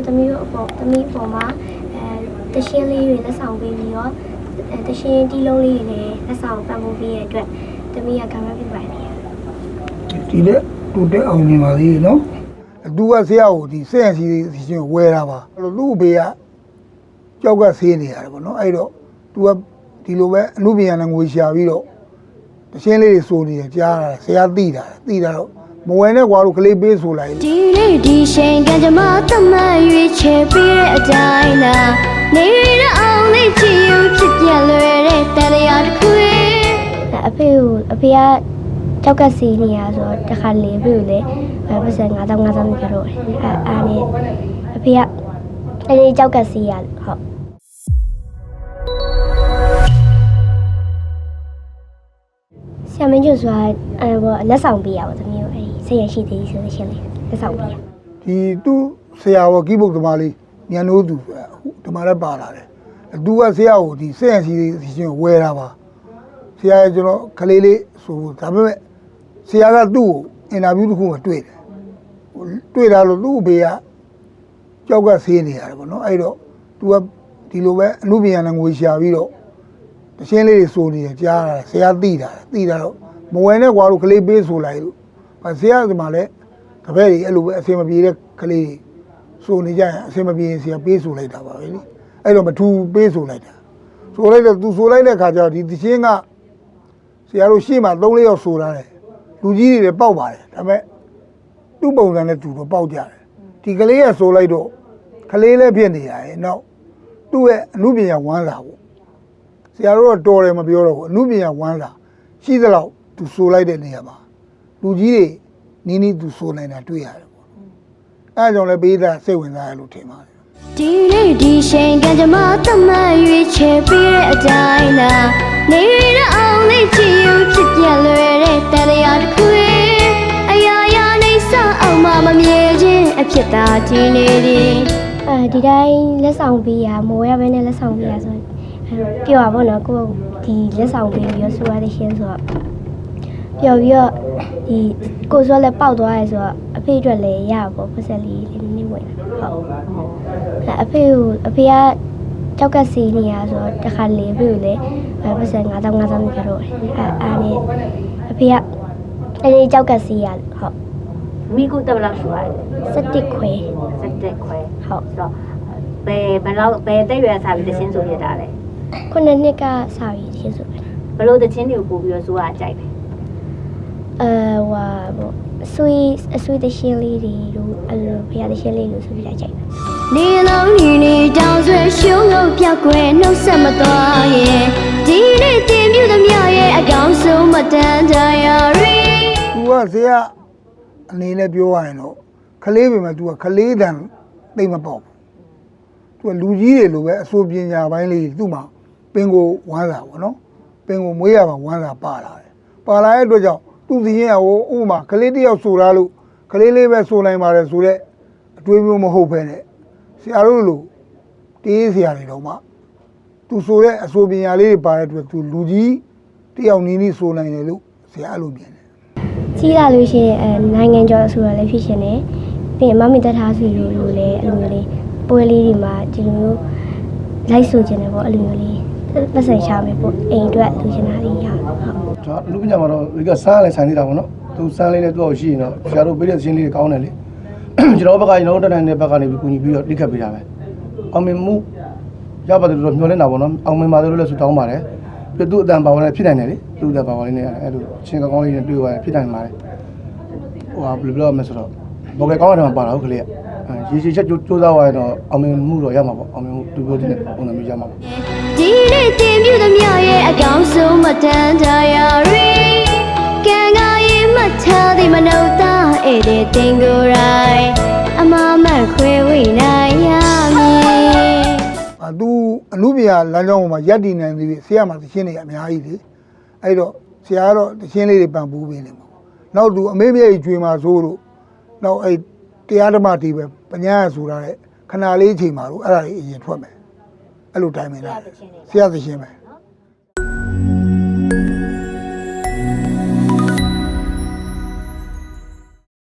တို့သမီးတို့အပေါ်သမီးအပေါ်မှာအဲတရှင်းလေးတွေလက်ဆောင်ပေးပြီးတော့အဲတရှင်းတီးလုံးလေးတွေလည်းလက်ဆောင်ပံ့ပိုးပေးရတဲ့အတွက်သမီးကကံမပြပါတယ်ဒီလက်တူတက်အောင်နေပါသေးနော်အတူကဆရာကိုဒီဆက်ရစီစီချင်းဝဲတာပါအဲ့လိုသူ့အဖေကကြောက်ကဆေးနေရတယ်ပေါ့နော်အဲ့တော့သူကဒီလိုပဲအမှုပညာနဲ့ငွေရှာပြီးတော့တရှင်းလေးတွေစိုးနေတယ်ကြားတာဆရာသိတာသိတာတော့ မဝယ်နဲ့ကွာလို့ကလေးပေးဆိုလိုက်ဒီနေ့ဒီချိန်ကကြမသတ်မှတ်ရွေးချယ်ပေးတဲ့အတိုင်းသာနေရအောင်လေးချီယူဖြစ်ပြလွယ်တဲ့တရားတစ်ခုရဲ့အဖေကိုအဖေကကြောက်ကစီနေရဆိုတော့တခါလေအဖေကိုလည်းပတ်စံ9000 9000ပြတော့အဲအားနဲ့အဖေကအဲဒီကြောက်ကစီရဟုတ် ဆရာမင်းကျဆိုတာအဲဘောလက်ဆောင်ပေးရပါသမီးတို့အဲဒီဆေးရရှိသေးဆိုတဲ့ရှင်းလေးလက်ဆောင်ပေးရဒီသူ့ဆရာဝကိဘုတ်သမားလေးညံနိုးသူဒီမှာလည်းပါလာတယ်သူကဆရာကိုဒီဆက်ရစီစီချင်းဝဲတာပါဆရာကကျွန်တော်ကလေးလေးဆိုဒါပေမဲ့ဆရာကသူ့ကိုအင်တာဗျူးတစ်ခုမှတွေ့တယ်တွေ့တာလို့သူ့အဖေကကြောက်ကဆေးနေရတယ်ပေါ့နော်အဲ့တော့သူကဒီလိုပဲအမှုပညာနဲ့ငွေရှာပြီးတော့ တရှင်းလေးတွေစိုးနေတယ်ကြားတာဆရာသိတာသိတာတော့မဝယ်နဲ့ကွာလို့ကလေးပေးဆိုလိုက်လို့ဆရာကဒီမှာလည်းတပည့်တွေအဲ့လိုပဲအစင်မပြေတဲ့ကလေးတွေစိုးနေကြရင်အစင်မပြေရင်ဆရာပေးဆိုလိုက်တာပါပဲလေအဲ့တော့မထူပေးဆိုလိုက်တာဆိုလိုက်တော့သူဆိုလိုက်တဲ့ခါကျတော့ဒီသချင်းကဆရာတို့ရှေ့မှာ၃လေးယောက်ဆိုတာတယ်လူကြီးတွေလည်းပေါက်ပါတယ်ဒါပေမဲ့သူ့ပုံစံနဲ့သူတော့ပေါက်ကြတယ်ဒီကလေးကဆိုလိုက်တော့ကလေးလည်းဖြစ်နေရတယ်နောက်သူ့ရဲ့အမှုပညာဝမ်းစာပေါ့ဆ ရာတို့ကတော်တယ်မပြောတော့ဘူးအမှုပညာဝမ်းစာရှိသလောက်သူဆိုလိုက်တဲ့နေရာမှာလူကြီးတွေနီးနီးသူဆိုနိုင်တာတွေ့ရတယ်ပေါ့အဲအကြောင်းလည်းပေးတာစိတ်ဝင်စားရလို့ထင်ပါတယ်ဒီနေ့ဒီချိန်ကကြမသတ်မှတ်ရွေးချယ်ပေးတဲ့အတိုင်းသာနေရအောင်လေးချီယူဖြစ်ပြလွယ်တဲ့တရားတစ်ခုရဲ့အရာရာနေစအောင်မမမြဲခြင်းအဖြစ်သာတည်နေသည်အဲဒီတိုင်းလက်ဆောင်ပေးရမိုးရပဲနဲ့လက်ဆောင်ပေးရဆိုအဲ ပြောပါဘောနော်ကိုဒီလက်ဆောင်ပေးပြီးတော့ဆိုရတဲ့ရှင်းဆိုတော့ပြောပြီးတော့ဒီကိုဆိုလည်းပေါက်သွားရဲဆိုတော့အဖေအတွက်လည်းရပါဘောပတ်ဆက်လေးလေးနည်းနည်းဝင်တာဟုတ်အဲအဖေကိုအဖေကကြောက်ကစီနေရဆိုတော့တခါလေအဖေကိုလည်းပတ်ဆက်9000 9000ပြတော့အဲအားနဲ့အဖေကအဲဒီကြောက်ကစီရဟုတ်မိကုတက်ဘယ်လောက်ဆိုရလဲ17ခွဲစက်တက်ခွဲဟုတ်ဆိုတော့ဘယ်ဘယ်လောက်ဘယ်တက်ရွယ်စားပြီးတချင်းဆိုပြတာလဲ ခုနှစ်နှစ်ကစာရေးရှင်းဆိုပဲဘယ်လိုတချင်းတွေကိုပို့ပြီးတော့ဆိုတာကြိုက်တယ်အဲဟွာပေါ့အဆွေအဆွေတရှင်းလေးတွေလို့အဲ့လိုဖရားတရှင်းလေးလို့ဆိုပြီးလိုက်ကြိုက်တယ်နေလုံးနေနေတောင်ဆွဲရှုံးလို့ပြောက်ွယ်နှုတ်ဆက်မသွားရဲ့ဒီနေ့တင်ပြသမျှရဲ့အကောင်ဆုံးမတန်တရားရီသူကဆရာအနေနဲ့ပြောရရင်တော့ကလေးပဲမဲ့သူကကလေးတန်သိမ့်မပေါ့ဘူးသူကလူကြီးတွေလိုပဲအစိုးပညာပိုင်းလေးသူ့မှာ ပင်ကိုဝမ်းစာပေါ့နော်ပင်ကိုမွေးရပါဝမ်းစာပါလာတယ်ပါလာတဲ့အတွက်ကြောင့်သူ့စီရင်ကဟိုဥပမာကလေးတစ်ယောက်ဆိုတာလို့ကလေးလေးပဲဆိုနိုင်ပါတယ်ဆိုတော့အတွေးမျိုးမဟုတ်ပဲနဲ့ဆရာတို့လိုတေးဆရာတွေတော့မှသူဆိုတဲ့အဆိုပညာလေးတွေပါတဲ့အတွက်သူလူကြီးတယောက်နီးနီးဆိုနိုင်တယ်လို့ဆရာအဲ့လိုမြင်တယ်ကြီးလာလို့ရှိရင်အဲနိုင်ငံကျော်အစိုးရလည်းဖြစ်ရှင်တယ်ပြီးရင်မမီတက်ထားစီလို့လို့လည်းအဲ့လိုမျိုးလေးပွဲလေးတွေမှာဒီလိုမျိုးလိုက်ဆိုခြင်းတယ်ပေါ့အဲ့လိုမျိုးလေး ပတ်စံရှာမယ်ပေါ့အိမ်အတွက်လူချင်တာလေးရဟုတ်ကျွန်တော်လူပညာမှာတော့ဒီကစားလည်းဆိုင်နေတာပေါ့နော်သူစားလေးလည်းသူ့အောင်ရှိရင်တော့ဆရာတို့ပေးတဲ့သင်းလေးတွေကောင်းတယ်လေကျွန်တော်ဘက်ကကျွန်တော်တက်နိုင်တဲ့ဘက်ကနေပြီးကူညီပြီးတော့တိခတ်ပေးတာပဲအောင်မြင်မှုရပါတယ်လို့မျှော်လင့်တာပေါ့နော်အောင်မြင်ပါတယ်လို့လည်းဆုတောင်းပါတယ်ပြီးသူ့အတန်ပါဝင်လည်းဖြစ်နိုင်တယ်လေသူ့အတန်ပါဝင်လေးနဲ့အဲ့လိုချင်းကောင်းကောင်းလေးနဲ့တွေ့သွားရင်ဖြစ်နိုင်ပါတယ်ဟိုဟာဘယ်လိုပြောရမလဲဆိုတော့ဘောကကောင်းတယ်မှာပါတာဟုတ်ကလေးက ရေရှည်ချက်ကြိုးစားသွားရင်တော့အောင်မြင်မှုတော့ရမှာပေါ့အောင်မြင်မှုတူပြောတဲ့ပုံစံမျိုးရမှာပေါ့ဒီနေ့တင်ပြသမျှရဲ့အကောင်ဆုံးမတန်တရားရီကံကရင်မထားသည်မနှုတ်သားဧည့်တဲ့တင်ကိုယ်ရိုင်းအမမတ်ခွဲဝိနိုင်ရမည်။အဲသူအမှုပညာလမ်းကြောင်းပေါ်မှာရပ်တည်နိုင်သေးပြီဆရာမှာသရှင်းတွေအများကြီးလေ။အဲ့တော့ဆရာကတော့သရှင်းလေးတွေပံ့ပိုးပေးနေမှာ။နောက်သူအမေမြတ်ကြီးကျွေးမှာဆိုလို့နောက်အဲ့တရားဓမ္မတွေပဲ ပညာရဆိုတာတဲ့ခဏလေးအချိန်မှာတော့အဲ့ဒါတွေအရင်ထွက်မယ်။အဲ့လိုတိုင်းမယ်လား။ဆရာသရှင်းပဲ